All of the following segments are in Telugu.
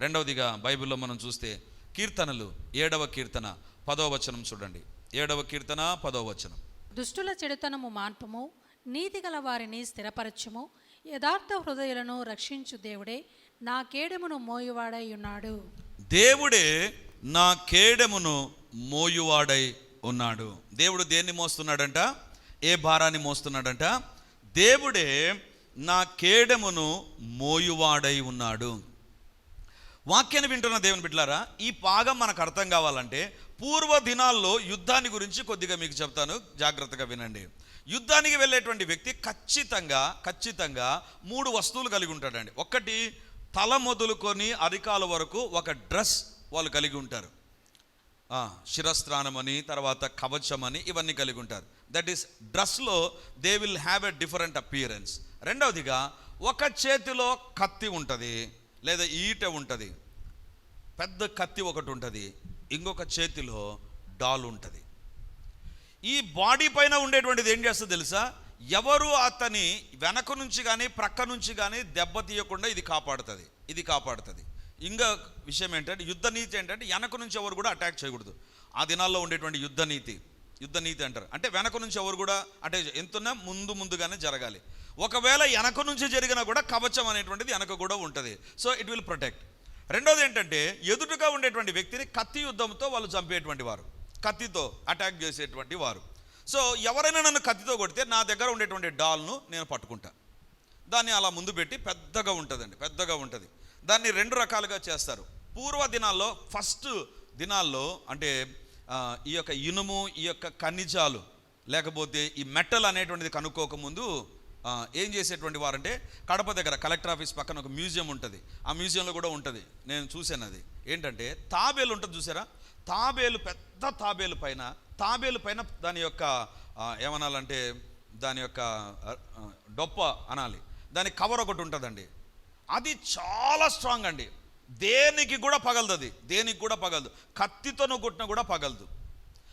రెండవదిగా బైబిల్లో మనం చూస్తే కీర్తనలు ఏడవ కీర్తన పదవ వచనం చూడండి. ఏడవ కీర్తన పదవ వచనం. దుష్టుల చెడుతనము మాన్పము నీతి గల వారిని స్థిరపరచుము యథార్థ హృదయులను రక్షించు దేవుడే నా కేడెమును మోయువాడై ఉన్నాడు. దేవుడే నా కేడెమును మోయువాడై ఉన్నాడు. దేవుడు దేన్ని మోస్తున్నాడంట? ఏ భారాన్ని మోస్తున్నాడంట? దేవుడే నా కేడెమును మోయువాడై ఉన్నాడు. వాక్యాన్ని వింటున్న దేవుని బిడ్డలారా ఈ పాగం మనకు అర్థం కావాలంటే పూర్వ దినాల్లో యుద్ధాన్ని గురించి కొద్దిగా మీకు చెప్తాను జాగ్రత్తగా వినండి. యుద్ధానికి వెళ్ళేటువంటి వ్యక్తి ఖచ్చితంగా ఖచ్చితంగా మూడు వస్తువులు కలిగి ఉంటాడండి. ఒకటి తల మొదలుకొని అరికాల వరకు ఒక డ్రెస్ వాళ్ళు కలిగి ఉంటారు. ఆ, అని తర్వాత కవచం అని ఇవన్నీ కలిగి ఉంటారు. దట్ ఈస్ డ్రెస్లో they will have a different appearance రెండవదిగా ఒక చేతిలో కత్తి ఉంటుంది. లేదా ఈట ఉంటుంది. పెద్ద కత్తి ఒకటి ఉంటుంది. ఇంకొక చేతిలో డాల్ ఉంటుంది. ఈ బాడీ పైన ఉండేటువంటిది ఏం చేస్తుందో తెలుసా? ఎవరు అతని వెనక నుంచి కానీ ప్రక్క నుంచి కానీ దెబ్బ తీయకుండా ఇది కాపాడుతుంది. ఇది కాపాడుతుంది. ఇంకా విషయం ఏంటంటే యుద్ధ నీతి ఏంటంటే వెనక నుంచి ఎవరు కూడా అటాక్ చేయకూడదు. ఆ దినాల్లో ఉండేటువంటి యుద్ధ నీతి యుద్ధ నీతి అంటారు. అంటే వెనక నుంచి ఎవరు కూడా అటాక్ ఎంతున్నా ముందు ముందుగానే జరగాలి. ఒకవేళ వెనక నుంచి జరిగినా కూడా కవచం అనేటువంటిది వెనక కూడా ఉంటుంది. సో ఇట్ విల్ ప్రొటెక్ట్ రెండోది ఏంటంటే ఎదురుగా ఉండేటువంటి వ్యక్తిని కత్తి యుద్ధంతో వాళ్ళు చంపేటువంటి వారు. కత్తితో అటాక్ చేసేటువంటి వారు. సో ఎవరైనా నన్ను కత్తితో కొడితే నా దగ్గర ఉండేటువంటి డాల్ను నేను పట్టుకుంటా. దాన్ని అలా ముందు పెట్టి పెద్దగా ఉంటుందండి పెద్దగా ఉంటుంది. దాన్ని రెండు రకాలుగా చేస్తారు. పూర్వ దినాల్లో ఫస్ట్ దినాల్లో అంటే ఈ యొక్క ఇనుము ఈ యొక్క ఖనిజాలు లేకపోతే ఈ మెటల్ అనేటువంటిది కనుక్కోకముందు ఏం చేసేటువంటి వారంటే కడప దగ్గర కలెక్టర్ ఆఫీస్ పక్కన ఒక మ్యూజియం ఉంటుంది. ఆ మ్యూజియంలో కూడా ఉంటుంది. నేను చూశాను అది. ఏంటంటే తాబేలు ఉంటుంది చూసారా తాబేలు పెద్ద తాబేలు పైన తాబేలు పైన దాని యొక్క ఏమనాలంటే దాని యొక్క డొప్ప అనాలి. దాని కవర్ ఒకటి ఉంటుందండి. అది చాలా స్ట్రాంగ్ అండి. దేనికి కూడా పగలదు అది. దేనికి కూడా పగలదు. కత్తితో నువ్వు కొట్టినా కూడా పగలదు.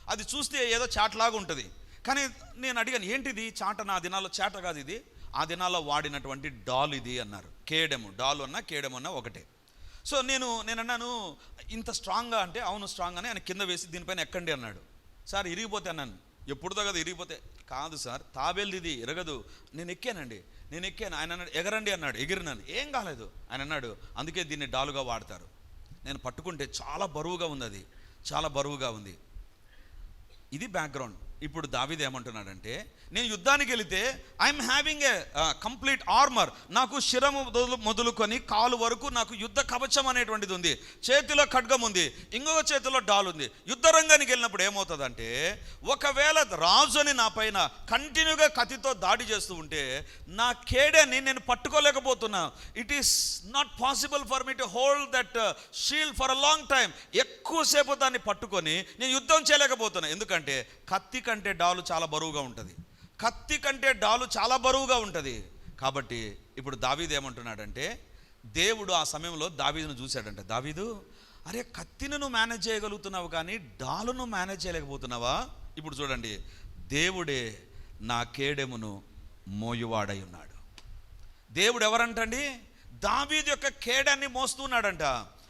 అది చూస్తే ఏదో చాట్లాగా ఉంటుంది. కానీ నేను అడిగాను ఏంటిది? చాట నా దినాల్లో చాట కాదు ఇది. ఆ దినాల్లో వాడినటువంటి డాల్ ఇది అన్నారు. కేడము. డాల్ అన్నా కేడము అన్నా ఒకటే. సో నేను నేను అన్నాను ఇంత స్ట్రాంగ్గా అంటే అవును స్ట్రాంగ్ అని ఆయన కింద వేసి దీనిపైన ఎక్కండి అన్నాడు. సార్ ఇరిగిపోతే అన్నాను. ఎప్పుడుదో కదా ఇరిగిపోతే? కాదు సార్ తాబేల్ది ఇది ఇరగదు. నేను ఎక్కానండి. నేను ఎక్కాను. ఆయన అన్నాడు ఎగరండి అన్నాడు ఎగిరినాను. ఏం కాలేదు. ఆయన అన్నాడు అందుకే దీన్ని డాలుగా వాడతారు. నేను పట్టుకుంటే చాలా బరువుగా ఉంది అది. చాలా బరువుగా ఉంది. ఇది బ్యాక్గ్రౌండ్. ఇప్పుడు దావీద్ ఏమంటున్నాడంటే నేను యుద్ధానికి వెళితే I'm having a complete armour నాకు శిరము మొదలు మొదలుకొని కాలు వరకు నాకు యుద్ధ కవచం అనేటువంటిది ఉంది. చేతిలో ఖడ్గం ఉంది. ఇంకొక చేతిలో డాల్ ఉంది. యుద్ధ రంగానికి వెళ్ళినప్పుడు ఏమవుతుందంటే ఒకవేళ రాజుని నా పైన కంటిన్యూగా కత్తితో దాడి చేస్తూ ఉంటే నా కేడని నేను పట్టుకోలేకపోతున్నా. It is not possible for me to hold that shield for a long time ఎక్కువసేపు దాన్ని పట్టుకొని నేను యుద్ధం చేయలేకపోతున్నా. ఎందుకంటే కత్తి కంటే డాలు చాలా బరువుగా ఉంటుంది. కత్తి కంటే డాలు చాలా బరువుగా ఉంటుంది. కాబట్టి ఇప్పుడు దావీదు ఏమంటున్నాడంటే దేవుడు ఆ సమయంలో దావీదును చూశాడంట. దావీదు అరే కత్తిని నువ్వు మేనేజ్ చేయగలుగుతున్నావు కానీ డాలును మేనేజ్ చేయలేకపోతున్నావా? ఇప్పుడు చూడండి దేవుడే నా కేడెమును మోయువాడై ఉన్నాడు. దేవుడు ఎవరంటండి? దావీదు యొక్క కేడాన్ని మోస్తున్నాడంట.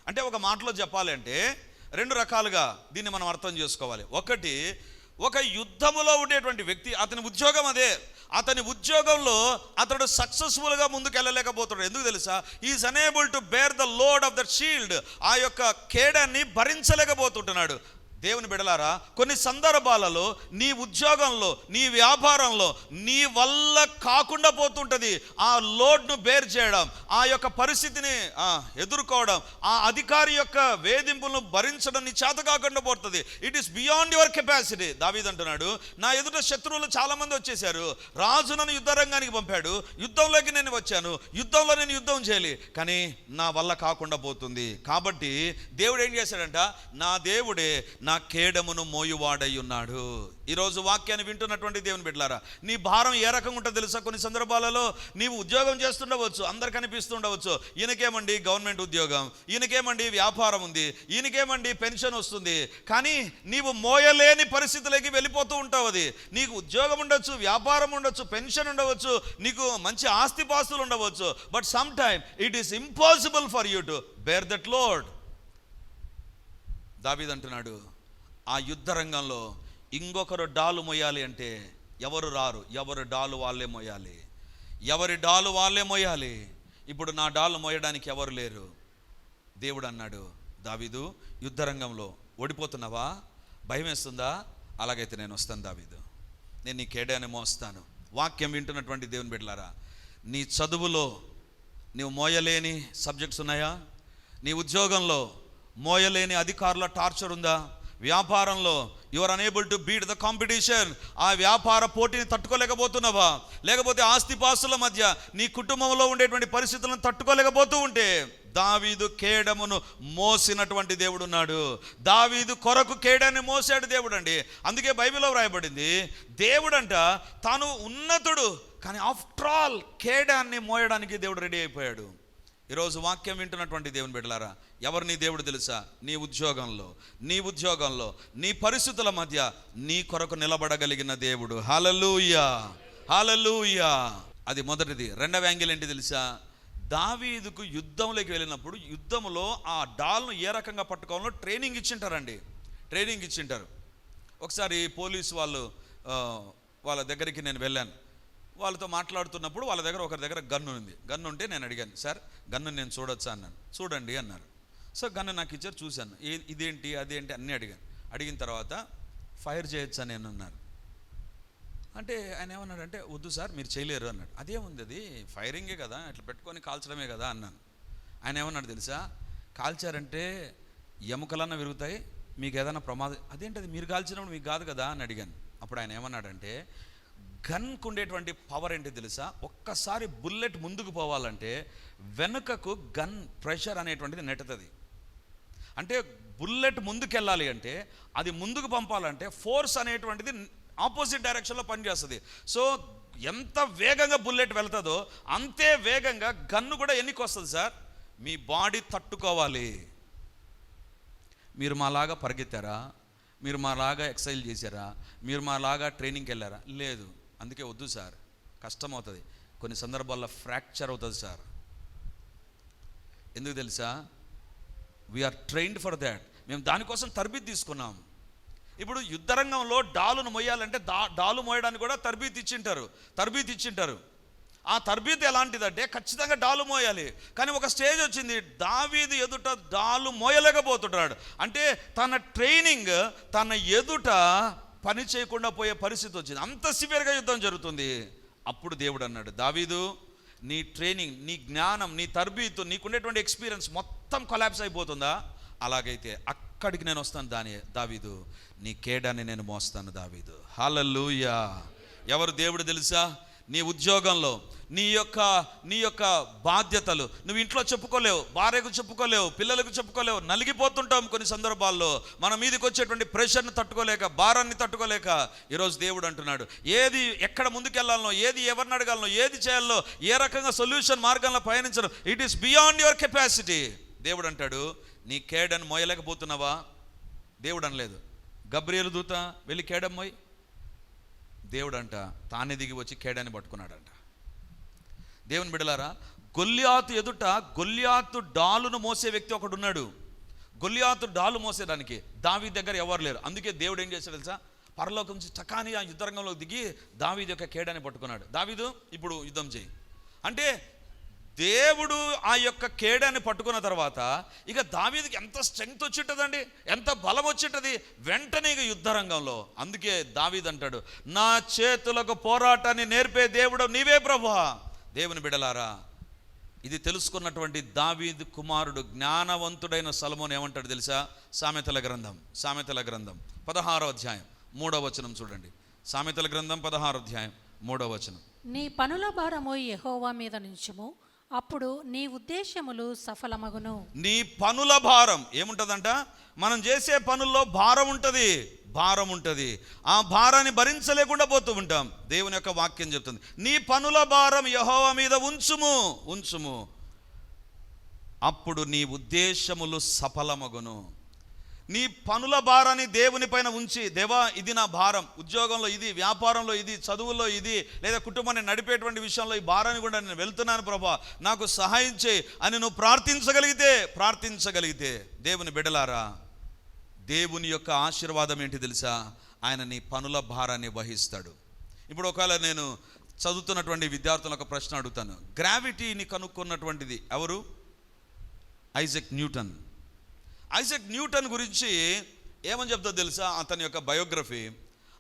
అంటే ఒక మాటలో చెప్పాలి అంటే రెండు రకాలుగా దీన్ని మనం అర్థం చేసుకోవాలి. ఒకటి ఒక యుద్ధములో ఉండేటువంటి వ్యక్తి అతని ఉద్యోగం అదే. అతని ఉద్యోగంలో అతడు సక్సెస్ఫుల్గా ముందుకు ఎందుకు తెలుసా? Is unable to bear the load of the shield ఆ యొక్క కేడాన్ని భరించలేకపోతుంటున్నాడు దేవుని బిడలారా కొన్ని సందర్భాలలో నీ ఉద్యోగంలో నీ వ్యాపారంలో నీ వల్ల కాకుండా పోతుంటుంది. ఆ లోడ్ను బేర్ చేయడం ఆ యొక్క పరిస్థితిని ఎదుర్కోవడం ఆ అధికారి యొక్క వేధింపులను భరించడం నీ చేత కాకుండా పోతుంది. It is beyond your capacity దావీద్ అంటున్నాడు నా ఎదుట శత్రువులు చాలామంది వచ్చేసారు రాజు నన్ను యుద్ధ రంగానికి పంపాడు. యుద్ధంలోకి నేను వచ్చాను. యుద్ధంలో నేను యుద్ధం చేయాలి. కానీ నా వల్ల కాకుండా పోతుంది. కాబట్టి దేవుడు ఏం చేశాడంట? నా దేవుడే నా కేడమును మోయువాడై ఉన్నాడు. ఈరోజు వాక్యాన్ని వింటున్నటువంటి దేవుని బిడ్డలారా నీ భారం ఏ రకంగా ఉంటుందో తెలుసా? కొన్ని సందర్భాలలో నీవు ఉద్యోగం చేస్తుండవచ్చు అందరు కనిపిస్తుండవచ్చు. ఈయనకేమండి గవర్నమెంట్ ఉద్యోగం ఈయనకేమండి వ్యాపారం ఉంది ఈయనకేమండి పెన్షన్ వస్తుంది. కానీ నీవు మోయలేని పరిస్థితులకి వెళ్ళిపోతూ ఉంటావు అది. నీకు ఉద్యోగం ఉండొచ్చు వ్యాపారం ఉండొచ్చు పెన్షన్ ఉండవచ్చు నీకు మంచి ఆస్తిపాస్తులు ఉండవచ్చు. But some time it is impossible for you to bear that load దాబీదంటున్నాడు ఆ యుద్ధ రంగంలో ఇంకొకరు డాలు మొయ్యాలి అంటే ఎవరు రారు? ఎవరు డాలు వాళ్ళే మొయ్యాలి. ఎవరి డాలు వాళ్ళే మొయ్యాలి? ఇప్పుడు నా డాలు మోయడానికి ఎవరు లేరు? దేవుడు అన్నాడు దావీదు యుద్ధ రంగంలో ఓడిపోతున్నావా? భయం వేస్తుందా అలాగైతే నేను వస్తాను దావీదు. నేను నీ కేడాన్ని మోస్తాను. వాక్యం వింటున్నటువంటి దేవుని బిడ్డలారా నీ చదువులో నీవు మోయలేని సబ్జెక్ట్స్ ఉన్నాయా? నీ ఉద్యోగంలో మోయలేని అధికారుల టార్చర్ ఉందా? వ్యాపారంలో you're unable to beat the competition ఆ వ్యాపార పోటీని తట్టుకోలేకపోతున్నావా? లేకపోతే ఆస్తిపాస్తుల మధ్య నీ కుటుంబంలో ఉండేటువంటి పరిస్థితులను తట్టుకోలేకపోతూ ఉంటే దావీదు కేడమును మోసినటువంటి దేవుడు ఉన్నాడు. దావీదు కొరకు కేడాన్ని మోసాడు దేవుడు అండి అందుకే బైబిల్లో వ్రాయబడింది దేవుడంట తాను ఉన్నతుడు కానీ ఆఫ్టర్ ఆల్ కేడాన్ని మోయడానికి దేవుడు రెడీ అయిపోయాడు. ఈరోజు వాక్యం వింటున్నటువంటి దేవుని బిడ్డలారా ఎవరు నీ దేవుడు తెలుసా? నీ ఉద్యోగంలో నీ ఉద్యోగంలో నీ పరిస్థితుల మధ్య నీ కొరకు నిలబడగలిగిన దేవుడు. హలలుయా హలలుయా అది మొదటిది. రెండవ యాంగిల్ ఏంటి తెలుసా? దావీదుకు యుద్ధంలోకి వెళ్ళినప్పుడు యుద్ధంలో ఆ డాల్ను ఏ రకంగా పట్టుకోవాలో ట్రైనింగ్ ఇచ్చింటారండి. ట్రైనింగ్ ఇచ్చింటారు. ఒకసారి పోలీసు వాళ్ళు వాళ్ళ దగ్గరికి నేను వెళ్ళాను. వాళ్ళతో మాట్లాడుతున్నప్పుడు వాళ్ళ దగ్గర ఒకరి దగ్గర గన్ను ఉంది. గన్ను ఉంటే నేను అడిగాను సార్ గన్ను నేను చూడొచ్చా? అన్నాను. చూడండి అన్నారు. సో గన్ను నాకు ఇచ్చారు చూశాను. ఏ ఇదేంటి అదేంటి అన్నీ అడిగాను. అడిగిన తర్వాత ఫైర్ చేయొచ్చా? నేను అన్నారు అంటే ఆయన ఏమన్నాడు అంటే వద్దు సార్ మీరు చేయలేరు అన్నాడు. అదేముంది అది ఫైరింగే కదా ఇట్లా పెట్టుకొని కాల్చడమే కదా అన్నాను. ఆయన ఏమన్నాడు తెలుసా? కాల్చారంటే ఎముకలన్నా విరుగుతాయి మీకు ఏదైనా ప్రమాదం అదేంటది? మీరు కాల్చినప్పుడు మీకు కాదు కదా అని అడిగాను. అప్పుడు ఆయన ఏమన్నాడంటే గన్కు ఉండేటువంటి పవర్ ఏంటి తెలుసా? ఒక్కసారి బుల్లెట్ ముందుకు పోవాలంటే వెనుకకు గన్ ప్రెషర్ అనేటువంటిది నెట్టుతుంది. అంటే బుల్లెట్ ముందుకెళ్ళాలి అంటే అది ముందుకు పంపాలంటే ఫోర్స్ అనేటువంటిది ఆపోజిట్ డైరెక్షన్లో పనిచేస్తుంది. సో ఎంత వేగంగా బుల్లెట్ వెళ్తుందో అంతే వేగంగా గన్ను కూడా ఎన్నికి వస్తుంది సార్? మీ బాడీ తట్టుకోవాలి. మీరు మాలాగా పరిగెత్తారా? మీరు మాలాగా ఎక్సైజ్ చేశారా? మీరు మాలాగా ట్రైనింగ్కి వెళ్ళారా లేదు. అందుకే వద్దు సార్. కష్టం అవుతుంది కొన్ని సందర్భాల్లో ఫ్రాక్చర్ అవుతుంది సార్. ఎందుకు తెలుసా? వీఆర్ ట్రైన్డ్ ఫర్ దాట్ మేము దానికోసం తరబీత్ తీసుకున్నాం. ఇప్పుడు యుద్ధరంగంలో డాలును మొయ్యాలంటే దా డాలు మోయడానికి కూడా తర్బీత్ ఇచ్చింటారు. తర్బీత్ ఇచ్చింటారు. ఆ తర్బీత్ ఎలాంటిదంటే ఖచ్చితంగా డాలు మోయాలి కానీ ఒక స్టేజ్ వచ్చింది. దావీది ఎదుట డాలు మోయలేకపోతున్నాడు అంటే తన ట్రైనింగ్ తన ఎదుట పని చేయకుండా పోయే పరిస్థితి వచ్చింది. అంత సివియర్గా యుద్ధం జరుగుతుంది. అప్పుడు దేవుడు అన్నాడు దావీదు నీ ట్రైనింగ్ నీ జ్ఞానం నీ తర్బీతు నీకున్నటువంటి ఎక్స్పీరియన్స్ మొత్తం కొలాబ్స్ అయిపోతుందా? అలాగైతే అక్కడికి నేను వస్తాను దాని దావీదు నీ కేడాన్ని నేను మోస్తాను దావీదు. హాలల్లుయా ఎవరు దేవుడు తెలుసా? నీ ఉద్యోగంలో నీ యొక్క నీ యొక్క బాధ్యతలు. నువ్వు ఇంట్లో చెప్పుకోలేవు భార్యకు చెప్పుకోలేవు పిల్లలకు చెప్పుకోలేవు నలిగిపోతుంటాం కొన్ని సందర్భాల్లో. మన మీదకి వచ్చేటువంటి ప్రెషర్ని తట్టుకోలేక భారాన్ని తట్టుకోలేక ఈరోజు దేవుడు అంటున్నాడు. ఏది ఎక్కడ ముందుకెళ్ళాలనో ఏది ఎవరిని అడగాలనో ఏది చేయాలనో ఏ రకంగా సొల్యూషన్ మార్గంలో పయనించడం it is beyond your capacity దేవుడు అంటాడు నీ కేడని మోయలేకపోతున్నావా? దేవుడు అనలేదు. గబ్రియలు దూత వెళ్ళి కేడం దేవుడు దేవుడంట తానే దిగి వచ్చి కేడాన్ని పట్టుకున్నాడంట. దేవుని బిడలారా గొల్లియాతు ఎదుట గొల్లియాతు డాలును మోసే వ్యక్తి ఒకడు ఉన్నాడు. గొల్లియాతు డాలు మోసేదానికి దావీ దగ్గర ఎవరు లేరు. అందుకే దేవుడు ఏం చేశాడు తెలుసా? పరలోకం నుంచి చకాని ఆ యుద్ధరంగంలో దిగి దావీది యొక్క కేడాన్ని పట్టుకున్నాడు. దావీదు ఇప్పుడు యుద్ధం చేయి. అంటే దేవుడు ఆ యొక్క కేడాన్ని పట్టుకున్న తర్వాత ఇక దావీదికి ఎంత స్ట్రెంగ్త్ వచ్చింటదండి? ఎంత బలం వచ్చింటది? వెంటనే ఇక యుద్ధ రంగంలో అందుకే దావీద్ అంటాడు నా చేతులకు పోరాటాన్ని నేర్పే దేవుడు నీవే ప్రభు దేవుని బిడలారా ఇది తెలుసుకున్నటువంటి దావీద్ కుమారుడు జ్ఞానవంతుడైన సలమోన్ ఏమంటాడు తెలుసా? సామెతల గ్రంథం సామెతల గ్రంథం పదహారో అధ్యాయం మూడో వచనం చూడండి. సామెతల గ్రంథం పదహారో అధ్యాయం మూడో వచనం. నీ పనుల భారము యహోవా మీద నుంచుము. అప్పుడు నీ ఉద్దేశములు సఫలమగును. నీ పనుల భారం ఏముంటదంట? మనం చేసే పనుల్లో భారం ఉంటుంది భారం ఉంటుంది. ఆ భారాన్ని భరించలేకుండా పోతూ ఉంటాం. దేవుని యొక్క వాక్యం చెప్తుంది. నీ పనుల భారం యహోవ మీద ఉంచుము ఉంచుము. అప్పుడు నీ ఉద్దేశములు సఫలమగును. నీ పనుల భారాన్ని దేవుని పైన ఉంచి దేవా ఇది నా భారం. ఉద్యోగంలో ఇది వ్యాపారంలో ఇది చదువుల్లో ఇది లేదా కుటుంబాన్ని నడిపేటువంటి విషయంలో ఈ భారాన్ని కూడా నేను వెళ్తున్నాను ప్రభా. నాకు సహాయం చేయి అని నువ్వు ప్రార్థించగలిగితే ప్రార్థించగలిగితే దేవుని బిడలారా దేవుని యొక్క ఆశీర్వాదం ఏంటి తెలుసా? ఆయన నీ పనుల భారాన్ని వహిస్తాడు. ఇప్పుడు ఒకవేళ నేను చదువుతున్నటువంటి విద్యార్థులకు ప్రశ్న అడుగుతాను. గ్రావిటీని కనుక్కున్నటువంటిది ఎవరు? Isaac Newton. ఐజక్ న్యూటన్ గురించి ఏమని చెప్తా తెలుసా? అతని యొక్క బయోగ్రఫీ.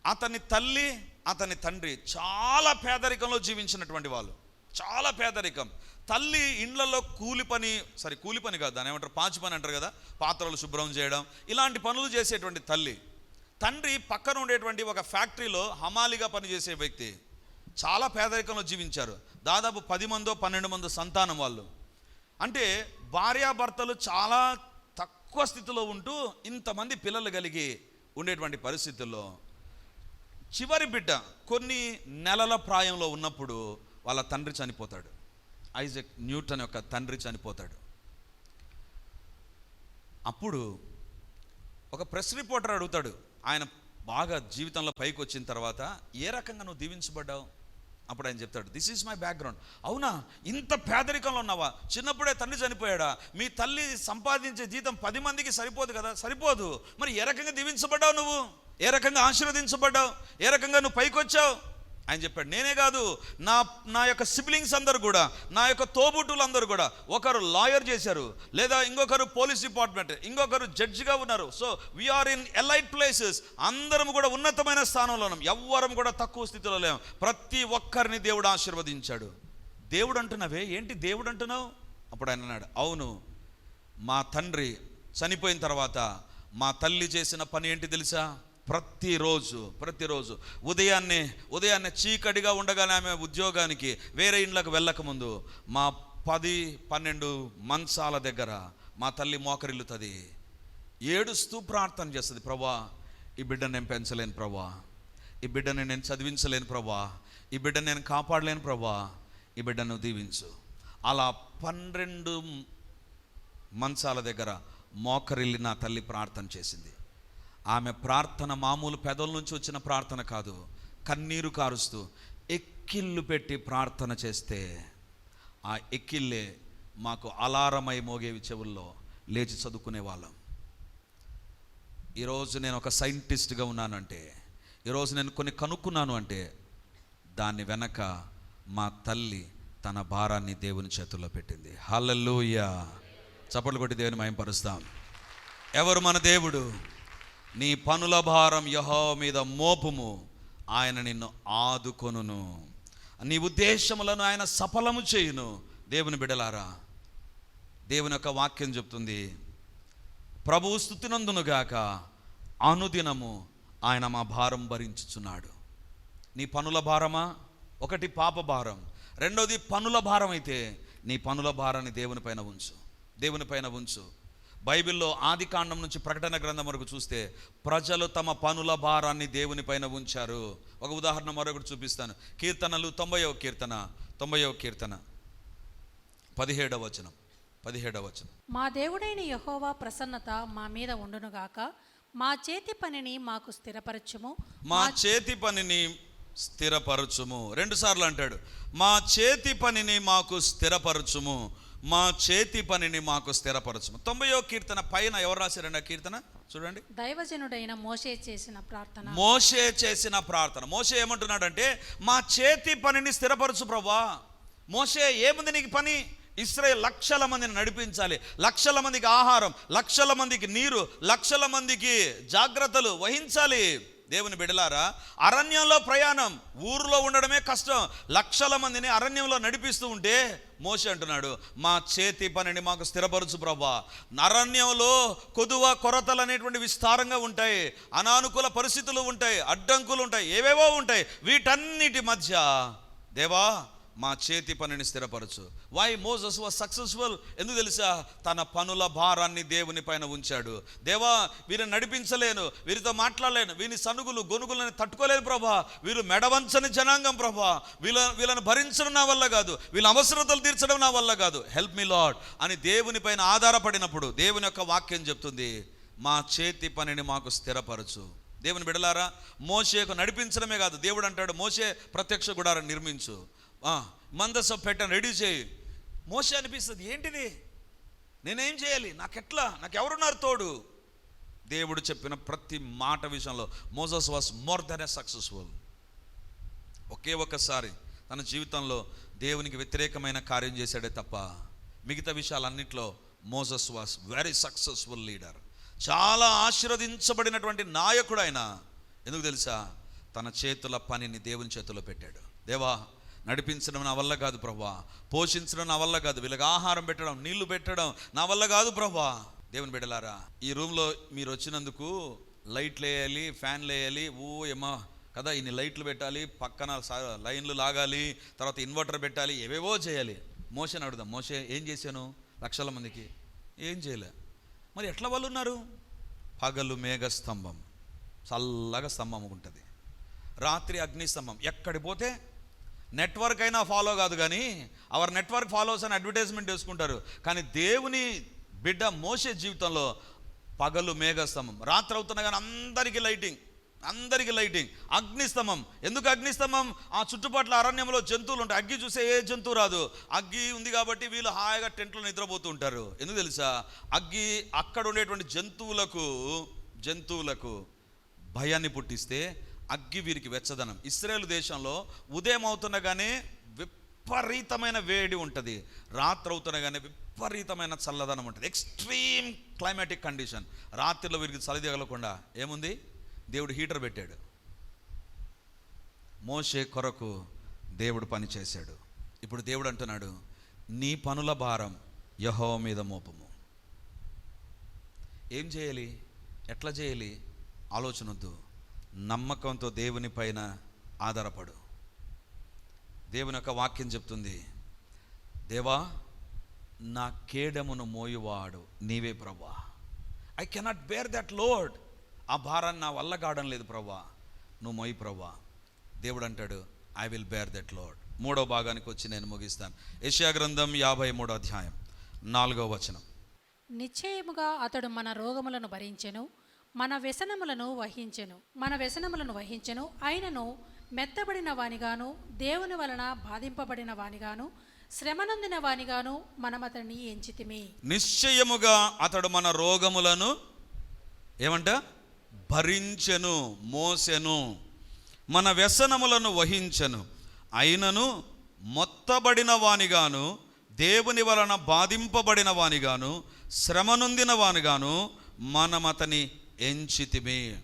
అతని తల్లి అతని తండ్రి చాలా పేదరికంలో జీవించినటువంటి వాళ్ళు. చాలా పేదరికం. తల్లి ఇండ్లలో కూలి పని సారీ కూలి పని కాదు దాని ఏమంటారు? పాచి పని అంటారు కదా? పాత్రలు శుభ్రం చేయడం ఇలాంటి పనులు చేసేటువంటి తల్లి. తండ్రి పక్కన ఉండేటువంటి ఒక ఫ్యాక్టరీలో హమాలిగా పనిచేసే వ్యక్తి. చాలా పేదరికంలో జీవించారు. దాదాపు పది మందో పన్నెండు మందో సంతానం వాళ్ళు. అంటే భార్యాభర్తలు చాలా తక్కువ స్థితిలో ఉంటూ ఇంతమంది పిల్లలు కలిగి ఉండేటువంటి పరిస్థితుల్లో చివరి బిడ్డ కొన్ని నెలల ప్రాయంలో ఉన్నప్పుడు వాళ్ళ తండ్రి చనిపోతాడు. ఐజక్ న్యూటన్ యొక్క తండ్రి చనిపోతాడు. అప్పుడు ఒక ప్రెస్ రిపోర్టర్ అడుగుతాడు ఆయన బాగా జీవితంలో పైకి వచ్చిన తర్వాత ఏ రకంగా నువ్వు దీవించబడ్డావు? అప్పుడు ఆయన చెప్తాడు దిస్ ఈజ్ మై బ్యాక్గ్రౌండ్ అవునా? ఇంత పేదరికంలో ఉన్నావా? చిన్నప్పుడే తండ్రి చనిపోయాడా? మీ తల్లి సంపాదించే జీతం పది మందికి సరిపోదు కదా? సరిపోదు. మరి ఏ రకంగా దీవించబడ్డావు నువ్వు? ఏ రకంగా ఆశీర్వదించబడ్డావు? ఏ రకంగా నువ్వు పైకి వచ్చావు ఆయన చెప్పాడు నేనే కాదు నా నా యొక్క సిబ్లింగ్స్ అందరు కూడా నా యొక్క తోబుట్టులు అందరూ కూడా ఒకరు లాయర్ చేశారు లేదా ఇంకొకరు పోలీస్ డిపార్ట్మెంట్ ఇంకొకరు జడ్జిగా ఉన్నారు. So we are in elite places అందరం కూడా ఉన్నతమైన స్థానంలో ఉన్నాం. ఎవ్వరం కూడా తక్కువ స్థితిలో లేము ప్రతి ఒక్కరిని దేవుడు ఆశీర్వదించాడు. దేవుడు అంటున్నావే? ఏంటి దేవుడు అంటున్నావు? అప్పుడు ఆయన అన్నాడు అవును మా తండ్రి చనిపోయిన తర్వాత మా తల్లి చేసిన పని ఏంటి తెలుసా? ప్రతిరోజు ప్రతిరోజు. ఉదయాన్నే ఉదయాన్నే చీకటిగా ఉండగానే ఆమె ఉద్యోగానికి వేరే ఇండ్లకు వెళ్ళకముందు మా పది పన్నెండు మంచాల దగ్గర మా తల్లి మోకరిల్లుతుంది. ఏడుస్తూ ప్రార్థన చేస్తుంది ప్రభా ఈ బిడ్డను నేను పెంచలేను ప్రభా. ఈ బిడ్డని నేను చదివించలేను ప్రభా. ఈ బిడ్డను నేను కాపాడలేను ప్రభా. ఈ బిడ్డను దీవించు. అలా పన్నెండు మంచాల దగ్గర మోకరిల్లి నా తల్లి ప్రార్థన చేసింది. ఆమె ప్రార్థన మామూలు పెదల నుంచి వచ్చిన ప్రార్థన కాదు. కన్నీరు కారుస్తూ ఎక్కిళ్ళు పెట్టి ప్రార్థన చేస్తే ఆ ఎక్కిళ్ళే మాకు అలారమై మోగేవి చెవుల్లో లేచి చదువుకునే వాళ్ళం. ఈరోజు నేను ఒక సైంటిస్ట్గా ఉన్నానంటే ఈరోజు నేను కొన్ని కనుక్కున్నాను అంటే దాని వెనక మా తల్లి తన భారాన్ని దేవుని చేతుల్లో పెట్టింది. హల్లెలూయ! చప్పట్లు కొట్టి దేవుని మయంపరుస్తాం ఎవరు మన దేవుడు? నీ పనుల భారం యహో మీద మోపుము. ఆయన నిన్ను ఆదుకొనును. నీ ఉద్దేశములను ఆయన సఫలము చేయును. దేవుని బిడలారా దేవుని యొక్క వాక్యం చెప్తుంది ప్రభువు స్థుతినందునుగాక అనుదినము ఆయన మా భారం భరించుచున్నాడు. నీ పనుల భారమా? ఒకటి పాప భారం. రెండోది పనుల భారం అయితే నీ పనుల భారాన్ని దేవుని పైన ఉంచు. దేవుని పైన ఉంచు. బైబిల్లో ఆది కాండం నుంచి ప్రకటన గ్రంథం వరకు చూస్తే ప్రజలు తమ పనుల భారాన్ని దేవుని పైన ఉంచారు. ఒక ఉదాహరణ మరొకటి చూపిస్తాను. కీర్తనలు తొంభైవ కీర్తన తొంభైవ కీర్తన. పదిహేడవ వచనం పదిహేడవ వచనం. మా దేవుడైన యహోవా ప్రసన్నత మా మీద ఉండునుగాక మా చేతి పనిని మాకు స్థిరపరచుము. మా చేతి పనిని స్థిరపరచుము. రెండు సార్లు అంటాడు. మా చేతి పనిని మాకు స్థిరపరచుము. మా చేతి పనిని మాకు స్థిరపరచుము. తొంభయో కీర్తన పైన ఎవరు రాశారండి ఆ కీర్తన? చూడండి. దైవజనుడైన మోషే చేసిన ప్రార్థన. మోషే చేసిన ప్రార్థన. మోషే ఏమంటున్నాడంటే మా చేతి పనిని స్థిరపరచు ప్రభా. మోషే ఏముంది నీకు పని? ఇస్రాయేల్ లక్షల మందిని నడిపించాలి. లక్షల మందికి ఆహారం లక్షల మందికి నీరు లక్షల మందికి జాగ్రత్తలు వహించాలి. దేవుని బిడలారా అరణ్యంలో ప్రయాణం ఊరిలో ఉండడమే కష్టం. లక్షల మందిని అరణ్యంలో నడిపిస్తూ ఉంటే మోషే అంటున్నాడు మా చేతి పనిని మాకు స్థిరపరచు ప్రభా. అరణ్యంలో కొదువ కొరతలు అనేటువంటి విస్తారంగా ఉంటాయి అనానుకూల పరిస్థితులు ఉంటాయి అడ్డంకులు ఉంటాయి ఏవేవో ఉంటాయి. వీటన్నిటి మధ్య దేవా మా చేతి పనిని స్థిరపరచు. వై మోసస్ వాజ్ సక్సెస్ఫుల్ ఎందుకు తెలుసా? తన పనుల భారాన్ని దేవుని పైన ఉంచాడు. దేవా వీరిని నడిపించలేను. వీరితో మాట్లాడలేను. వీని సనుగులు గొనుగులను తట్టుకోలేను ప్రభా. వీరు మెడవంచని జనాంగం ప్రభా. వీళ్ళ వీళ్ళని భరించడం నా వల్ల కాదు. వీళ్ళ అవసరతలు తీర్చడం నా వల్ల కాదు. హెల్ప్ మీ లాడ్ అని దేవుని పైన ఆధారపడినప్పుడు దేవుని యొక్క వాక్యం చెప్తుంది. మా చేతి పనిని మాకు స్థిరపరచు. దేవుని బిడలారా మోషేకు నడిపించడమే కాదు. దేవుడు అంటాడు మోసే ప్రత్యక్ష గుడారం నిర్మించు. మందస పెట్టను రెడీ చేయి. మోస అనిపిస్తుంది ఏంటిది? నేనేం చేయాలి? నాకెట్లా? నాకు ఎవరున్నారు తోడు? దేవుడు చెప్పిన ప్రతి మాట విషయంలో Moses was more than a successful. ఒకే ఒక్కసారి తన జీవితంలో దేవునికి వ్యతిరేకమైన కార్యం చేశాడే తప్ప మిగతా విషయాలన్నింటిలో Moses was very successful leader. చాలా ఆశీర్వదించబడినటువంటి నాయకుడు ఆయన ఎందుకు తెలుసా? తన చేతుల పనిని దేవుని చేతిలో పెట్టాడు. దేవా నడిపించడం నా వల్ల కాదు ప్రభా పోషించడం నా వల్ల కాదు. వీళ్ళకి ఆహారం పెట్టడం నీళ్ళు పెట్టడం నా వల్ల కాదు ప్రభా దేవుని బిడ్డలారా ఈ రూమ్లో మీరు వచ్చినందుకు లైట్లు వేయాలి ఫ్యాన్లు వేయాలి. ఓ ఏమో కదా ఇన్ని లైట్లు పెట్టాలి పక్కన స- లైన్లు లాగాలి తర్వాత ఇన్వర్టర్ పెట్టాలి ఏవేవో చేయాలి. మోషన్ అడుగుదాం. మోసే ఏం చేశాను? లక్షల మందికి. ఏం చేయలే. మరి ఎట్లా వాళ్ళు ఉన్నారు? పగలు మేఘ స్తంభం. చల్లగా స్తంభం ఉంటుంది. రాత్రి అగ్ని స్తంభం. ఎక్కడి పోతే నెట్వర్క్ అయినా ఫాలో కాదు కానీ అవర్ నెట్వర్క్ ఫాలోస్ అని అడ్వర్టైజ్మెంట్ వేసుకుంటారు. కానీ దేవుని బిడ్డ మోసే జీవితంలో పగలు మేఘస్తంభం. రాత్రి అవుతున్నా కానీ అందరికీ లైటింగ్ అందరికీ లైటింగ్ అగ్నిస్తంభం. ఎందుకు అగ్నిస్తంభం? ఆ చుట్టుపట్ల అరణ్యంలో జంతువులు ఉంటాయి. అగ్గి చూసే ఏ జంతువు రాదు. అగ్గి ఉంది కాబట్టి వీళ్ళు హాయిగా టెంట్లో నిద్రపోతూ ఉంటారు. ఎందుకు తెలుసా? అగ్గి అక్కడ ఉండేటువంటి జంతువులకు జంతువులకు భయాన్ని పుట్టిస్తే అగ్గి వీరికి వెచ్చదనం. ఇస్రాయేల్ దేశంలో ఉదయం అవుతుండగానే విపరీతమైన వేడి ఉంటుంది. రాత్రి అవుతుండగానే విపరీతమైన చల్లదనం ఉంటుంది. Extreme climatic condition. రాత్రిలో వీరికి చలి తగలకుండా ఏముంది? దేవుడు హీటర్ పెట్టాడు. మోషే కొరకు దేవుడు పని చేశాడు. ఇప్పుడు దేవుడు అంటున్నాడు నీ పనుల భారం యహో మీద మోపము. ఏం చేయాలి? ఎట్లా చేయాలి? ఆలోచన వద్దు నమ్మకంతో దేవుని పైన ఆధారపడు. దేవుని యొక్క వాక్యం చెప్తుంది దేవా నా కేడమును మోయువాడు నీవే ప్రభా I cannot bear that load ఆ భారాన్ని నా వల్ల కావడం లేదు ప్రభా నువ్వు మోయి ప్రభా దేవుడు అంటాడు I will bear that load మూడో భాగానికి వచ్చి నేను ముగిస్తాను. యెషయా గ్రంథం యాభై మూడో అధ్యాయం నాలుగో వచనం. నిశ్చయముగా అతడు మన రోగములను భరించెను. మన వ్యసనములను వహించెను. మన వ్యసనములను వహించెను. ఆయనను మెత్తబడిన వానిగాను దేవుని వలన బాధింపబడిన వానిగాను శ్రమనందిన వానిగాను మనం అతన్ని ఎంచితిమి. నిశ్చయముగా అతడు మన రోగములను ఏమంట? భరించెను మోసెను మన వ్యసనములను వహించెను. అయినను మొత్తబడిన వానిగాను దేవుని వలన బాధింపబడిన వానిగాను శ్రమనొందిన వానిగాను మనం అతని ఎంచితిమి.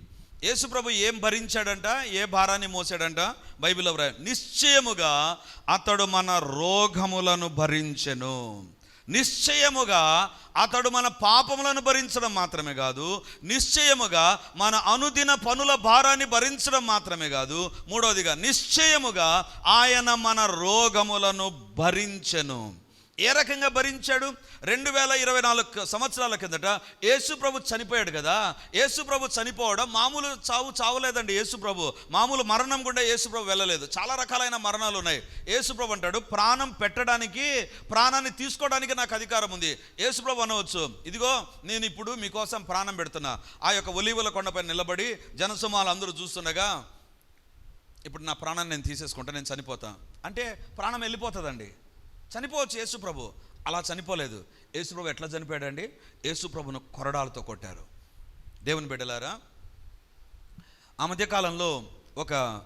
యేసుప్రభు ఏం భరించాడంట? ఏ భారాన్ని మోసాడంట? బైబిల్లో వ్రాయ నిశ్చయముగా అతడు మన రోగములను భరించెను. నిశ్చయముగా అతడు మన పాపములను భరించడం మాత్రమే కాదు నిశ్చయముగా మన అనుదిన పనుల భారాన్ని భరించడం మాత్రమే కాదు. మూడవదిగా నిశ్చయముగా ఆయన మన రోగములను భరించెను. ఏ రకంగా భరించాడు? రెండు వేల ఇరవై నాలుగు సంవత్సరాల కిందట యేసుప్రభు చనిపోయాడు కదా. యేసుప్రభు చనిపోవడం మామూలు చావు చావలేదండి యేసుప్రభు మామూలు మరణం కూడా యేసుప్రభు వెళ్ళలేదు. చాలా రకాలైన మరణాలు ఉన్నాయి. యేసుప్రభు అంటాడు ప్రాణం పెట్టడానికి ప్రాణాన్ని తీసుకోవడానికి నాకు అధికారం ఉంది. యేసుప్రభు అనవచ్చు ఇదిగో నేను ఇప్పుడు మీకోసం ప్రాణం పెడుతున్నా. ఆ యొక్క ఒలివల కొండపై నిలబడి జనసుమాలు అందరూ చూస్తుండగా ఇప్పుడు నా ప్రాణాన్ని నేను తీసేసుకుంటా నేను చనిపోతా. అంటే ప్రాణం వెళ్ళిపోతుందండి. చనిపోవచ్చు యేసుప్రభు అలా చనిపోలేదు. యేసుప్రభు ఎట్లా చనిపోయాడండి? యేసుప్రభును కొరడాలతో కొట్టారు. దేవుని బిడ్డలారా ఆ మధ్యకాలంలో ఒక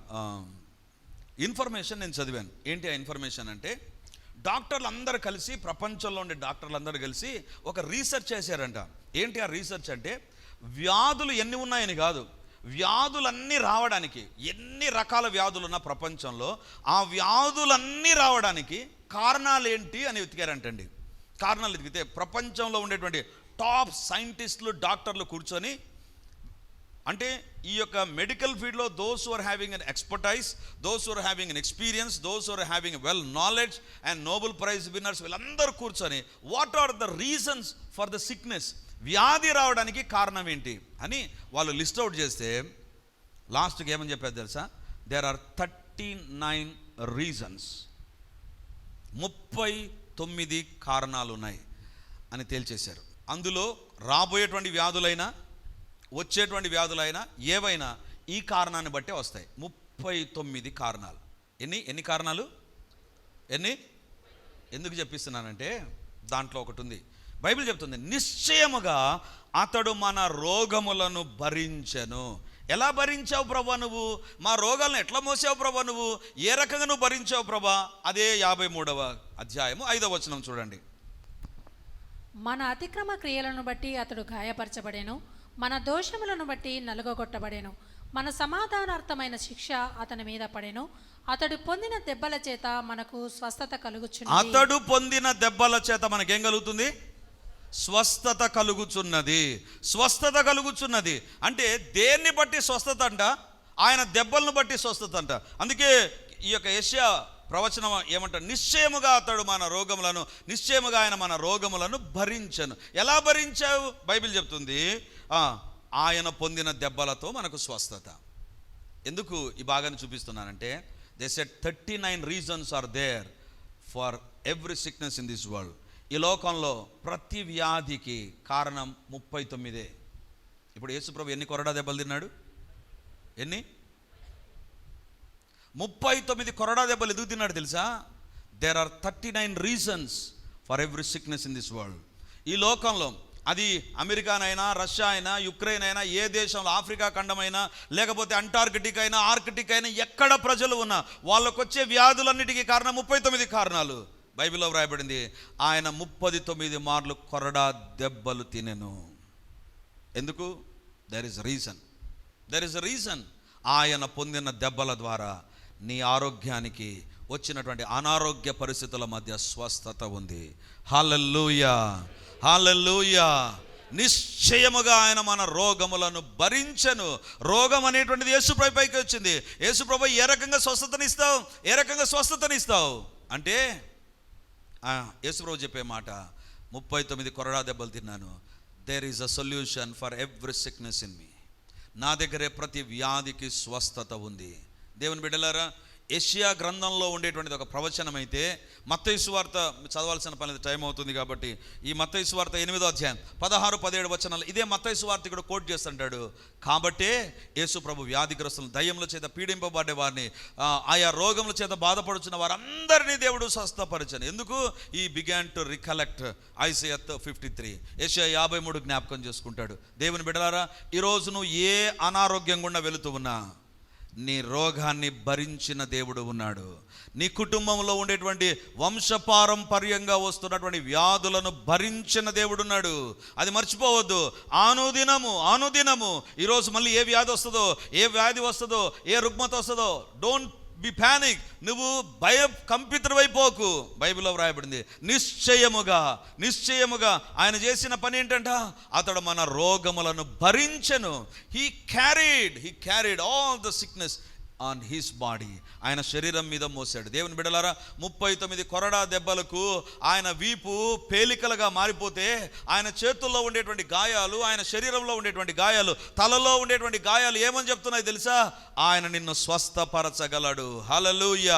ఇన్ఫర్మేషన్ నేను చదివాను. ఏంటి ఆ ఇన్ఫర్మేషన్ అంటే డాక్టర్లు అందరూ కలిసి ప్రపంచంలో ఉండే డాక్టర్లు అందరూ కలిసి ఒక రీసెర్చ్ చేశారంట. ఏంటి ఆ రీసెర్చ్ అంటే వ్యాధులు ఎన్ని ఉన్నాయని కాదు. వ్యాధులన్నీ రావడానికి ఎన్ని రకాల వ్యాధులు ఉన్న ప్రపంచంలో ఆ వ్యాధులన్నీ రావడానికి కారణాలు ఏంటి అని వెతికారంటండి. కారణాలు వెతికితే ప్రపంచంలో ఉండేటువంటి టాప్ సైంటిస్టులు డాక్టర్లు కూర్చొని అంటే ఈ యొక్క మెడికల్ ఫీల్డ్లో those are having an expertise those are having an experience those are having well knowledge and Nobel prize winners వీళ్ళందరూ కూర్చొని what are the reasons for the sickness వ్యాధి రావడానికి కారణం ఏంటి? అని వాళ్ళు లిస్ట్ అవుట్ చేస్తే లాస్ట్కి ఏమని చెప్పారు తెలుసా? There are thirty nine reasons ముప్పై తొమ్మిది కారణాలు ఉన్నాయి అని తేల్చేశారు. అందులో రాబోయేటువంటి వ్యాధులైనా వచ్చేటువంటి వ్యాధులైనా ఏవైనా ఈ కారణాన్ని బట్టే వస్తాయి. ముప్పై తొమ్మిది కారణాలు. ఎన్ని? ఎన్ని కారణాలు? ఎన్ని? ఎందుకు చెప్పిస్తున్నానంటే దాంట్లో ఒకటి ఉంది బైబిల్ చెప్తుంది నిశ్చయముగా అతడు మన రోగములను భరించెను. ఎలా భరించావు ప్రభా నువ్వు? మా రోగాలను ఎట్లా మోసావు ప్రభా నువ్వు? ఏ రకంగా నువ్వు భరించావు ప్రభా? అదే యాభై మూడవ అధ్యాయము ఐదవ వచనం చూడండి. మన అతిక్రమ క్రియలను బట్టి అతడు గాయపరచబడెను. మన దోషములను బట్టి నలుగగొట్టబడెను. మన సమాధానార్థమైన శిక్ష అతని మీద పడెను. అతడు పొందిన దెబ్బల చేత మనకు స్వస్థత కలుగుచున్నది అతడు పొందిన దెబ్బల చేత మనకేం కలుగుతుంది? స్వస్థత కలుగుచున్నది. స్వస్థత కలుగుచున్నది. అంటే దేన్ని బట్టి స్వస్థత అంట? ఆయన దెబ్బలను బట్టి స్వస్థత అంట. అందుకే ఈ యొక్క ఏషియా ప్రవచనం ఏమంట నిశ్చయముగా అతడు మన రోగములను నిశ్చయముగా ఆయన మన రోగములను భరించను. ఎలా భరించావు? బైబిల్ చెప్తుంది. ఆయన పొందిన దెబ్బలతో మనకు స్వస్థత. ఎందుకు ఈ భాగాన్ని చూపిస్తున్నానంటే they said thirty nine reasons are there for every sickness in this world ఈ లోకంలో ప్రతి వ్యాధికి కారణం ముప్పై తొమ్మిదే. ఇప్పుడు యేసుప్రభు ఎన్ని కొరడా దెబ్బలు తిన్నాడు? ఎన్ని? ముప్పై తొమ్మిది కొరడా దెబ్బలు ఎందుకు తిన్నాడు తెలుసా? There are thirty nine reasons for every sickness in this world ఈ లోకంలో అది అమెరికానైనా రష్యా అయినా యుక్రెయిన్ అయినా ఏ దేశంలో ఆఫ్రికా ఖండమైనా లేకపోతే అంటార్కిటిక్ అయినా ఆర్కిటిక్ అయినా ఎక్కడ ప్రజలు ఉన్నా వాళ్ళకొచ్చే వ్యాధులన్నిటికీ కారణం ముప్పై తొమ్మిది కారణాలు. బైబిల్లో వ్రాయబడింది ఆయన ముప్పది తొమ్మిది మార్లు కొరడా దెబ్బలు తినెను. ఎందుకు? There is reason there is reason ఆయన పొందిన దెబ్బల ద్వారా నీ ఆరోగ్యానికి వచ్చినటువంటి అనారోగ్య పరిస్థితుల మధ్య స్వస్థత ఉంది. హాలల్లుయా హాలల్లుయా నిశ్చయముగా ఆయన మన రోగములను భరించను. రోగం అనేటువంటిది యేసుప్రభు పైకి వచ్చింది. యేసుప్రభు ఏ రకంగా స్వస్థతనిస్తావు? ఏ రకంగా స్వస్థతనిస్తావు? అంటే యేసుప్రభు చెప్పే మాట ముప్పై తొమ్మిది కొరడా దెబ్బలు తిన్నాను. There is a solution for every sickness in me నా దగ్గరే ప్రతి వ్యాధికి స్వస్థత ఉంది. దేవుని బిడ్డలారా ఏషియా గ్రంథంలో ఉండేటువంటిది ఒక ప్రవచనం అయితే మత్తయి వార్త చదవాల్సిన పని టైం అవుతుంది కాబట్టి ఈ మత్తయి వార్త ఎనిమిదో అధ్యాయం పదహారు పదిహేడు వచనాలు ఇదే మత్తయి వార్త ఇక్కడ కోట్ చేస్తుంటాడు. కాబట్టే యేసు ప్రభు వ్యాధిగ్రస్తులను దయ్యముల చేత పీడింపబడే వారిని ఆయా రోగముల చేత బాధపడుచున్న వారందరినీ దేవుడు స్వస్థపరచను ఎందుకు? ఈ began to recollect Isaiah fifty three Asia యాభై మూడు జ్ఞాపకం చేసుకుంటాడు. దేవుని బిడలారా ఈరోజు నువ్వు ఏ అనారోగ్యం గుండా వెళుతూ ఉన్నా నీ రోగాన్ని భరించిన దేవుడు ఉన్నాడు. నీ కుటుంబంలో ఉండేటువంటి వంశపారంపర్యంగా వస్తున్నటువంటి వ్యాధులను భరించిన దేవుడు ఉన్నాడు. అది మర్చిపోవద్దు. ఆనుదినము ఆనుదినము ఈరోజు మళ్ళీ ఏ వ్యాధి వస్తుందో ఏ వ్యాధి వస్తుందో ఏ రుగ్మత వస్తుందో డోంట్ బి ప్యానిక్. నువ్వు భయ కంపితమైపోకు బైబిల్లో వ్రాయబడింది. నిశ్చయముగా నిశ్చయముగా ఆయన చేసిన పని ఏంటంట? అతడు మన రోగములను భరించెను. He carried he carried all the sickness on his body ఆయన శరీరం మీద మోసాడు దేవుని బిడలారా ముప్పై తొమ్మిది కొరడా దెబ్బలకు ఆయన వీపు పేలికలుగా మారిపోతే ఆయన చేతుల్లో ఉండేటువంటి గాయాలు ఆయన శరీరంలో ఉండేటువంటి గాయాలు తలలో ఉండేటువంటి గాయాలు ఏమని చెప్తున్నాయి తెలుసా? ఆయన నిన్ను స్వస్థపరచగలడు. హలలుయ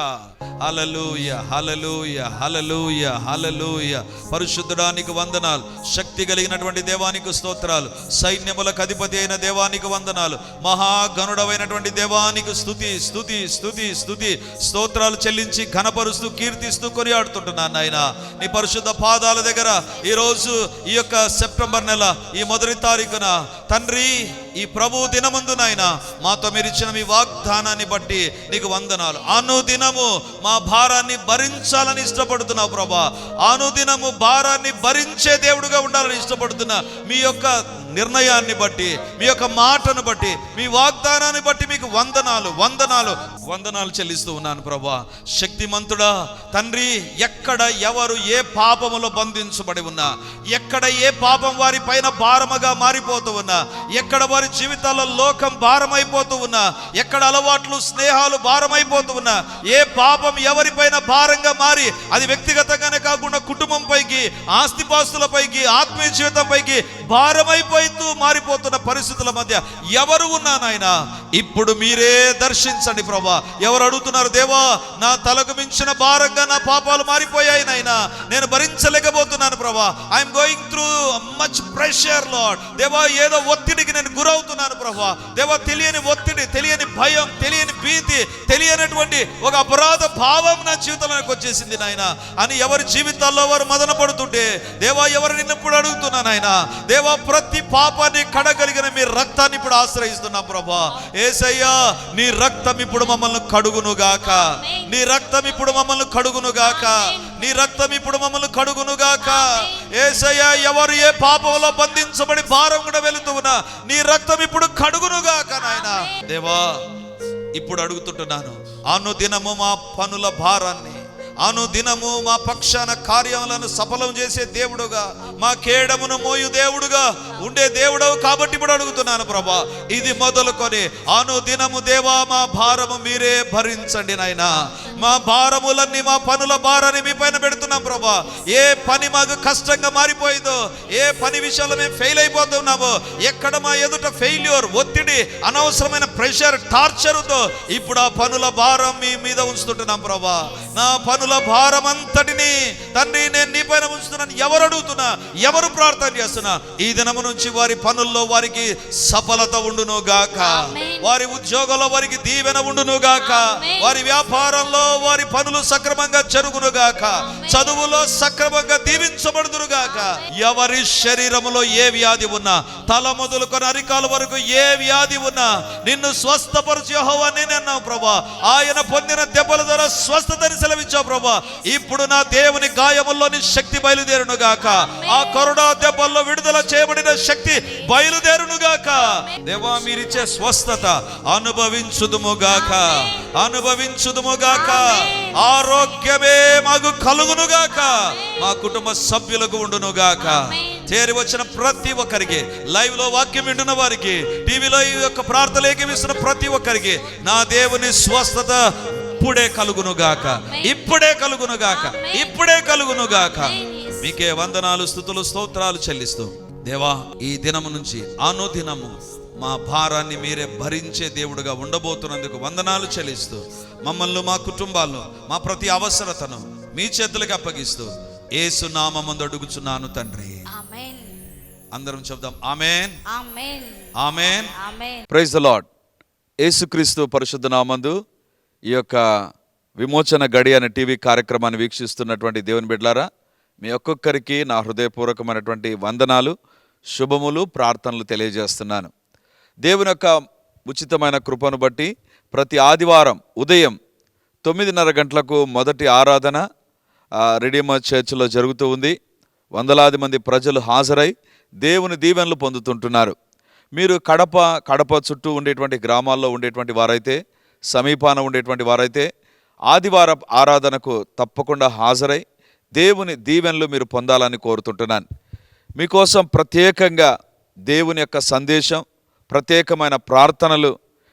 హలలుయ హలలుయ హలలుయ హలలుయ పరిశుద్ధుడానికి వందనాలు. శక్తి కలిగినటువంటి దేవానికి స్తోత్రాలు. సైన్యములకు అధిపతి అయిన దేవానికి వందనాలు. మహాగనుడమైనటువంటి దేవానికి స్తుతి స్థుతి స్థుతి స్తోత్రాలు చెల్లించి ఘనపరుస్తూ కీర్తిస్తూ కొనియాడుతుంటున్నాను నాయన. నీ పరిశుద్ధ పాదాల దగ్గర ఈరోజు ఈ యొక్క సెప్టెంబర్ నెల ఈ మొదటి తారీఖున తండ్రి ఈ ప్రభు దినమందు నాయన మాతో మీరు ఇచ్చిన మీ వాగ్దానాన్ని బట్టి నీకు వందనాలు. అనుదినము మా భారాన్ని భరించాలని ఇష్టపడుతున్నావు ప్రభా. అనుదినము భారాన్ని భరించే దేవుడుగా ఉండాలని ఇష్టపడుతున్నా మీ యొక్క నిర్ణయాన్ని బట్టి మీ యొక్క మాటను బట్టి మీ వాగ్దానాన్ని బట్టి మీకు వందనాలు వందనాలు. వందనాలు చెల్లిస్తూ ఉన్నాను ప్రభా. శక్తిమంతుడా తండ్రి ఎక్కడ ఎవరు ఏ పాపములో బంధించబడి ఉన్నా ఎక్కడ ఏ పాపం వారి పైన భారముగా మారిపోతూ ఉన్నా ఎక్కడ వారి వారి జీవితాల్లో లోకం భారమైపోతూ ఉన్నా ఎక్కడ అలవాట్లు స్నేహాలు భారమైపోతూ ఉన్నా ఏ పాపం ఎవరిపైన భారంగా మారి అది వ్యక్తిగతంగానే కాకుండా కుటుంబం పైకి ఆస్తిపాస్తులపైకి ఆత్మీయ జీవితం పైకి భారమైపోతూ మారిపోతున్న పరిస్థితుల మధ్య ఎవరు ఉన్నా నాయన ఇప్పుడు మీరే దర్శించండి ప్రభా. ఎవరు అడుగుతున్నారు దేవా నా తలకు మించిన భారంగా నా పాపాలు మారిపోయాయి నాయన నేను భరించలేకపోతున్నాను ప్రభా. I'm going through much pressure Lord దేవా ఏదో ఒత్తిడికి నేను గురవుతున్నాను ప్రభు దేవా తెలియని ఒత్తిడి తెలియని భయం తెలియని భీతి తెలియనటువంటి ఒక అపరాధ భావం నా జీవితంలోకి వచ్చేసింది నాయన. అని ఎవరి జీవితాల్లో వారు మదన పడుతుంటే దేవా ఎవరు నిన్ను ఇప్పుడు అడుగుతున్నా ఆయన దేవా ప్రతి పాపాన్ని కడగలిగిన మీ రక్తాన్ని ఇప్పుడు ఆశ్రయిస్తున్నా ప్రభా ఏసయ్యా నీ రక్తం ఇప్పుడు మమ్మల్ని కడుగునుగాక. నీ రక్తం ఇప్పుడు మమ్మల్ని కడుగునుగాక. నీ రక్తం ఇప్పుడు మమ్మల్ని కడుగునుగాక. ఏసయ్యా ఎవరు ఏ పాపంలో బంధించబడి భారం కూడా వెళుతూ ఉన్నా నీ రక్తం ఇప్పుడు కడుగునుగాక నాయన. దేవా ఇప్పుడు అడుగుతుంటున్నాను అను దినము మా పనుల భారాన్ని అను దినము మా పక్షాన కార్యములను సఫలం చేసే దేవుడుగా మా కేడమును మోయు దేవుడుగా ఉండే దేవుడవు కాబట్టి ఇప్పుడు అడుగుతున్నాను ప్రభా. ఇది మొదలుకొని అను దినము దేవా మా భారము మీరే భరించండి నాయన. మా భారములన్నీ మా పనుల భారాన్ని మీ పైన పెడుతున్నాం ప్రభా ఏ పని మాకు కష్టంగా మారిపోయిందో ఏ పని విషయంలో మేము ఫెయిల్ అయిపోతున్నామో ఎక్కడ మా ఎదుట ఫెయిల్యూర్ ఒత్తిడి అనవసరమైన ప్రెషర్ టార్చర్ ఉందో ఇప్పుడు ఆ పనుల భారం మీ మీద ఉంచుతుంటున్నాం ప్రభా నా పనుల భారం అంతటిని తండ్రి నేను నీ పైన ఉంచుతున్నాను ఎవరు అడుగుతున్నా ఎవరు ప్రార్థన చేస్తున్నా ఈ దినము నుంచి వారి పనుల్లో వారికి సఫలత ఉండును గాక. వారి ఉద్యోగంలో వారికి దీవెన ఉండును గాక. వారి వ్యాపారంలో వారి పనులు సక్రమంగా జరుగును గాక చదువులో సక్రమంగా దీవించబడుదురు గాక ఎవరి శరీరములో ఏ వ్యాధి ఉన్నా తల మొదలుకొని అరికాల వరకు ఏ వ్యాధి ఉన్నా నిన్ను స్వస్థపరచు యెహోవా నేనన్నావు ప్రభా. ఆయన పొందిన దెబ్బల ద్వారా స్వస్థతని సెలవిచ్చావు ప్రభా. ఇప్పుడు నా దేవుని గాయముల్లోని శక్తి బయలుదేరును గాక ఆ కరుణ దెబ్బల్లో విడుదల చేయబడిన శక్తి బయలుదేరును గాక దేవా మీరిచ్చే స్వస్థత అనుభవించుదుము గాక అనుభవించుదుము గాక ఆరోగ్యమే మాకు కలుగును గాక మా కుటుంబ సభ్యులకు ఉండును గాక చేరి వచ్చిన ప్రతి ఒక్కరికి లైవ్లో వాక్యం వింటున్న వారికి టీవీలో ఈ యొక్క ప్రార్థన ఏకమిస్తున్న ప్రతి ఒక్కరికి నా దేవుని స్వస్థత ఇప్పుడే కలుగును గాక ఇప్పుడే కలుగును గాక ఇప్పుడే కలుగును గాక మీకే వందనాలు స్థుతులు స్తోత్రాలు చెల్లిస్తూ. దేవా ఈ దినము నుంచి అనుదినము మా భారాన్ని మీరే భరించే దేవుడుగా ఉండబోతున్నందుకు వందనాలు చెల్లిస్తూ. మమ్మల్ని మా కుటుంబాల్లో మా ప్రతి అవసరతను మీ చేతులకు అప్పగిస్తూ ఏసు నామమందు అడుగుచున్నాను తండ్రి. అందరం చెప్దాం amen. Amen. Praise the Lord యేసుక్రీస్తు పరిశుద్ధ నామందు ఈ యొక్క విమోచన గడి అనే టీవీ కార్యక్రమాన్ని వీక్షిస్తున్నటువంటి దేవుని బిడ్లారా మీ ఒక్కొక్కరికి నా హృదయపూర్వకమైనటువంటి వందనాలు శుభములు ప్రార్థనలు తెలియజేస్తున్నాను. దేవుని యొక్క ఉచితమైన కృపను బట్టి ప్రతి ఆదివారం ఉదయం తొమ్మిదిన్నర గంటలకు మొదటి ఆరాధన ఆ, రెడీమర్ చర్చిలో జరుగుతూ ఉంది. వందలాది మంది ప్రజలు హాజరై దేవుని దీవెనలు పొందుతుంటున్నారు. మీరు కడప కడప చుట్టూ ఉండేటువంటి గ్రామాల్లో ఉండేటువంటి వారైతే సమీపాన ఉండేటువంటి వారైతే ఆదివార ఆరాధనకు తప్పకుండా హాజరై దేవుని దీవెనలు మీరు పొందాలని కోరుతుంటున్నాను. మీకోసం ప్రత్యేకంగా దేవుని యొక్క సందేశం ప్రత్యేకమైన ప్రార్థనలు